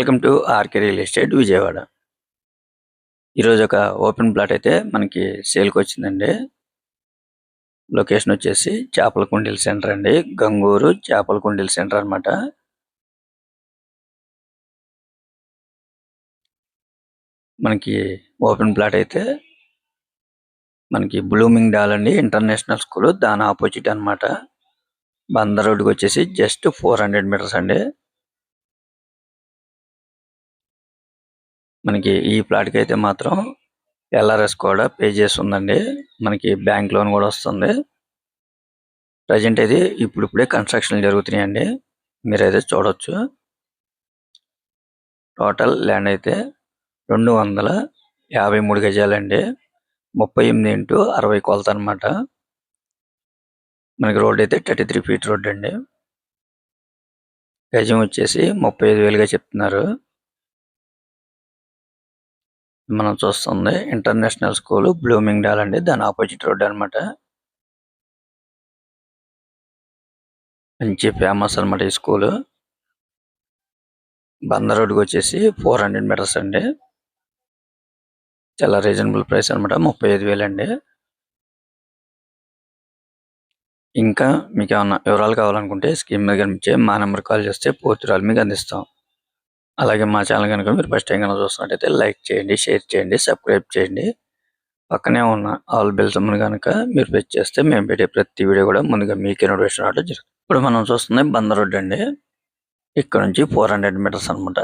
Welcome to RK real estate Vijayawada. ఈరోజు ఒక open plot అయితే మనకి సేల్కి వచ్చిందండి. లొకేషన్ వచ్చేసి చేపల కుండీల సెంటర్ అండి. గంగూరు చేపల కుండీల సెంటర్ అన్నమాట. మనకి ఓపెన్ ప్లాట్ అయితే మనకి బ్లూమింగ్ డాల్ అండి. ఇంటర్నేషనల్ స్కూల్ దాని ఆపోజిట్ అన్నమాట. బందర్ రోడ్డుకి వచ్చేసి జస్ట్ ఫోర్ హండ్రెడ్ మీటర్స్ అండి. మనకి ఈ ప్లాట్కి అయితే మాత్రం ఎల్ఆర్ఎస్ కూడా పే చేసి ఉందండి మనకి బ్యాంక్ లోన్ కూడా వస్తుంది. ప్రజెంట్ అయితే ఇప్పుడిప్పుడే కన్స్ట్రక్షన్ జరుగుతున్నాయండి. మీరైతే చూడొచ్చు. టోటల్ ల్యాండ్ అయితే రెండు వందల యాభై మూడు గజాలండి. ముప్పై ఎనిమిది ఇంటూ అరవై కొలత అన్నమాట. మనకి రోడ్ అయితే థర్టీ త్రీ ఫీట్ రోడ్ అండి. గజం వచ్చేసి ముప్పై ఐదు వేలుగా చెప్తున్నారు. మనం చూస్తుంది ఇంటర్నేషనల్ స్కూల్ బ్లూమింగ్ డాల్ అండి. దాని ఆపోజిట్ రోడ్ అన్నమాట. మంచి ఫేమస్ అన్నమాట ఈ స్కూల్. బందర్ రోడ్కి వచ్చేసి ఫోర్ హండ్రెడ్ మీటర్స్ అండి. చాలా రీజనబుల్ ప్రైస్ అనమాట ముప్పై ఐదు వేలు అండి. ఇంకా మీకు ఏమన్నా వివరాలు కావాలనుకుంటే స్కీమ్ మీద కనిపించే మా నెంబర్ కాల్ చేస్తే పూర్తి వివరాలు మీకు అందిస్తాం. అలాగే మా ఛానల్ కనుక మీరు ఫస్ట్ టైం కనుక చూస్తున్నట్టయితే లైక్ చేయండి షేర్ చేయండి సబ్స్క్రైబ్ చేయండి. పక్కనే ఉన్న ఆల్ బెల్స్ కనుక మీరు ప్రెస్ చేస్తే మేము పెట్టే ప్రతి వీడియో కూడా ముందుగా మీకే నోటిఫికేషన్ రావడం జరుగుతుంది. ఇప్పుడు మనం చూస్తుంది బందర్ రోడ్ అండి. ఇక్కడ నుంచి ఫోర్ హండ్రెడ్ మీటర్స్ అనమాట